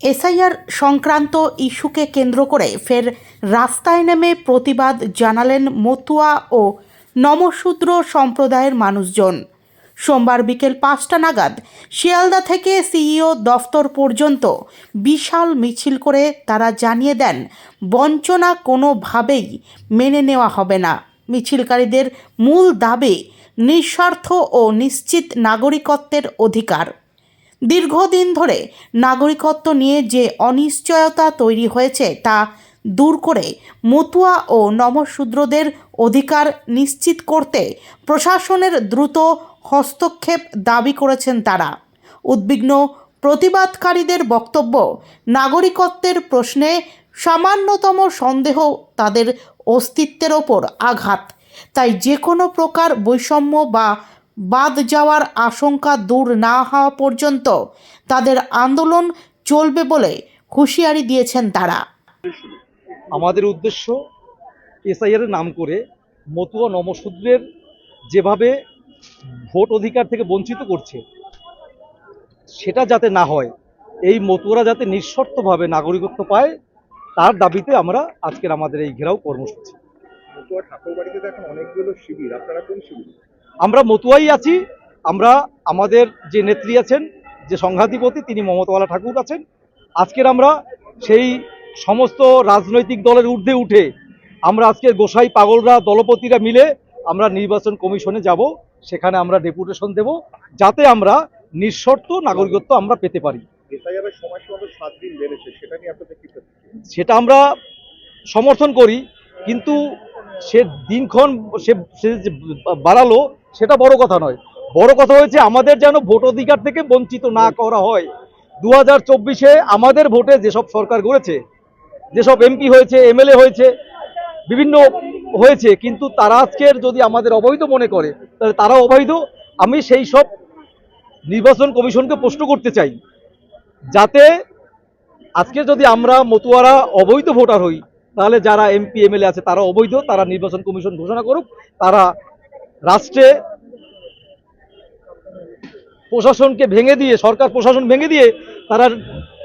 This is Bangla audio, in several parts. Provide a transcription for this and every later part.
এসআইআর সংক্রান্ত ইস্যুকে কেন্দ্র করে ফের রাস্তায় নেমে প্রতিবাদ জানালেন মতুয়া ও নমশূদ্র সম্প্রদায়ের মানুষজন। সোমবার বিকেল পাঁচটা নাগাদ শিয়ালদা থেকে সিইও দফতর পর্যন্ত বিশাল মিছিল করে তারা জানিয়ে দেন, বঞ্চনা কোনোভাবেই মেনে নেওয়া হবে না। মিছিলকারীদের মূল দাবি নিঃস্বার্থ ও নিশ্চিত নাগরিকত্বের অধিকার। দীর্ঘদিন ধরে নাগরিকত্ব নিয়ে যে অনিশ্চয়তা তৈরি হয়েছে তা দূর করে মতুয়া ও নমশূদ্রদের অধিকার নিশ্চিত করতে প্রশাসনের দ্রুত হস্তক্ষেপ দাবি করেছেন তারা। উদ্বিগ্ন প্রতিবাদকারীদের বক্তব্য, নাগরিকত্বের প্রশ্নে সামান্যতম সন্দেহ তাদের অস্তিত্বের ওপর আঘাত। তাই যে কোনো প্রকার বৈষম্য বা বাদ যাওয়ার আশঙ্কা দূর না হওয়া পর্যন্ত তাদের আন্দোলন চলবে বলে হুঁশিয়ারি দিয়েছেন তারা। আমাদের উদ্দেশ্য এসআইআর নাম করে মতুয়া নমশূদ্রের যেভাবে ভোট অধিকার থেকে বঞ্চিত করছে সেটা যাতে না হয় এই মতুয়ারা যাতে নিঃশর্তভাবে নাগরিকত্ব পায় তার দাবিতে আমরা আজকের আমাদের এই ঘেরাও কর্মসূচি। মতুয়া ঠাকুরবাড়িতে এখন অনেকগুলো শিবির আপনারা কোন শিবির? আমরা মতুয়াই আছি আমরা আমাদের যে নেত্রী আছেন যে সংঘাধিপতি তিনি মমতাওয়ালা ঠাকুর আছেন। আজকের আমরা সেই সমস্ত রাজনৈতিক দলের ঊর্ধ্বে উঠে আমরা আজকের গোসাই পাগলরা দলপতিরা মিলে আমরা নির্বাচন কমিশনে যাব সেখানে আমরা ডেপুটেশন দেব যাতে আমরা নিঃশর্ত নাগরিকত্ব আমরা পেতে পারি। সেটা আমরা সমর্থন করি কিন্তু সে দিনক্ষণ সে বাড়ালো সেটা বড় কথা নয়। বড় কথা হয়েছে আমাদের যেন ভোট অধিকার থেকে বঞ্চিত না করা হয়। দু হাজার চব্বিশে আমাদের ভোটে যেসব সরকার গড়েছে, যেসব এমপি হয়েছে, এমএলএ হয়েছে, বিভিন্ন হয়েছে, কিন্তু তারা আজকের যদি আমাদের অবৈধ মনে করে, তাহলে তারা অবৈধ। আমি সেই সব নির্বাচন কমিশনকে প্রশ্ন করতে চাই, যাতে আজকে যদি আমরা মতুয়ারা অবৈধ ভোটার হই, তাহলে যারা এমপি, এমএলএ আছে, তারা অবৈধ, তারা নির্বাচন কমিশন ঘোষণা করুক, তারা রাষ্ট্রে প্রশাসনকে ভেঙে দিয়ে সরকার প্রশাসন ভেঙে দিয়ে তারা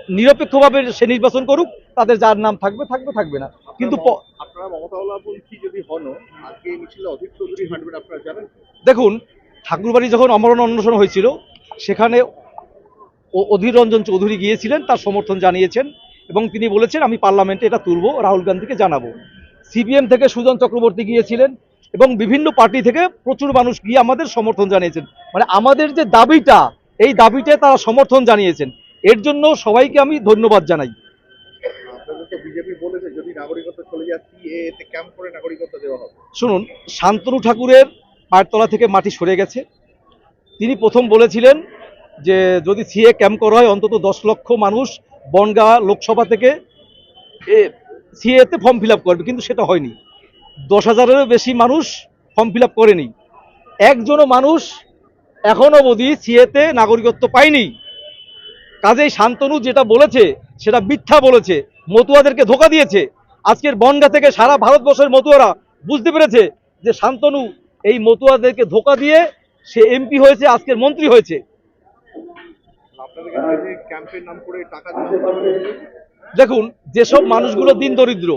নিরপেক্ষভাবে সে নির্বাচন করুক তাদের যার নাম থাকবে থাকবে থাকবে না। কিন্তু দেখুন ঠাকুরবাড়ি যখন অমরণ অন্বেষণ হয়েছিল সেখানে অধীর রঞ্জন চৌধুরী গিয়েছিলেন তার সমর্থন জানিয়েছেন এবং তিনি বলেছেন আমি পার্লামেন্টে এটা তুলব রাহুল গান্ধীকে জানাব। সিপিএম থেকে সুজন চক্রবর্তী গিয়েছিলেন এবং বিভিন্ন পার্টি থেকে প্রচুর মানুষ গিয়ে আমাদের সমর্থন জানিয়েছেন। মানে আমাদের যে দাবিটা এই দাবিটা তারা সমর্থন জানিয়েছেন। এর জন্য সবাইকে আমি ধন্যবাদ জানাই। শুনুন শান্তনু ঠাকুরের পায়ের থেকে মাটি সরে গেছে। তিনি প্রথম বলেছিলেন যে যদি সিএ ক্যাম্প করা হয় অন্তত দশ লক্ষ মানুষ বনগাঁ লোকসভা থেকে সিএতে ফর্ম ফিল আপ করবে কিন্তু সেটা হয়নি। দশ হাজারেরও বেশি মানুষ ফর্ম ফিল আপ করেনি। একজনও মানুষ এখনও অবধি সিএতে নাগরিকত্ব পায়নি। কাজেই শান্তনু যেটা বলেছে সেটা মিথ্যা বলেছে মতুয়াদেরকে ধোকা দিয়েছে। আজকের বনগা থেকে সারা ভারতবর্ষের মতুয়ারা বুঝতে পেরেছে যে শান্তনু এই মতুয়াদেরকে ধোকা দিয়ে সে এমপি হয়েছে আজকের মন্ত্রী হয়েছে? দেখুন যেসব মানুষগুলো দিন দরিদ্র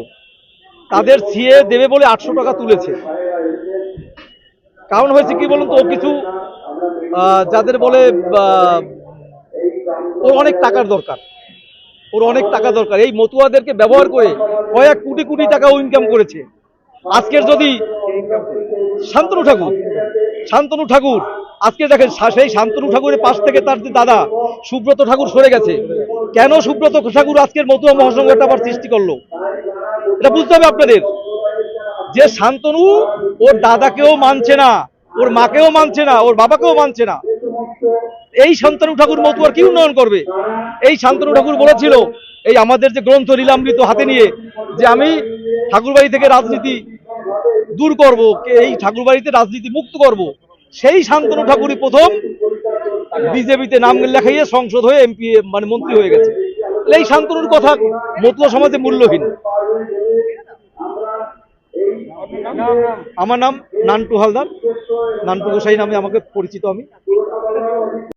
তাদের সিএ দেবে বলে আটশো টাকা তুলেছে। কারণ হয়েছে কি বলুন তো কিছু যাদের বলে ওর অনেক টাকার দরকার। ওর অনেক টাকা দরকার। এই মতুয়াদেরকে ব্যবহার করে কয়েক কোটি কোটি টাকা ও ইনকাম করেছে। আজকের যদি শান্তনু ঠাকুর শান্তনু ঠাকুর, আজকে দেখেন সেই শান্তনু ঠাকুরের পাশ থেকে তার যে দাদা, সুব্রত ঠাকুর সরে গেছে। কেন সুব্রত ঠাকুর আজকের মতুয়া মহাসংঘটা আবার সৃষ্টি করল? এটা বুঝতে হবে আপনাদের। যে শান্তনু ওর দাদাকেও মানছে না, ওর মাকেও মানছে না, ওর বাবাকেও মানছে না। এই শান্তনু ঠাকুর মতুয়ার কি উন্নয়ন করবে? এই শান্তনু ঠাকুর বলেছিল, এই আমাদের যে গ্রন্থ লীলামৃত হাতে নিয়ে, যে আমি ঠাকুরবাড়ি থেকে রাজনীতি দূর করব এই ঠাকুরবাড়িতে রাজনীতি মুক্ত করব, সেই শান্তনু ঠাকুরই প্রথম বিজেপিতে নাম লেখাইয়ে সংসদ হয়ে এমপি মানে মন্ত্রী হয়ে গেছে। এই শান্তনুর কথা মতুয়া সমাজে মূল্যহীন। আমার নাম নান্টু হালদার। নান্টু গোসাই নামে আমাকে পরিচিত আমি।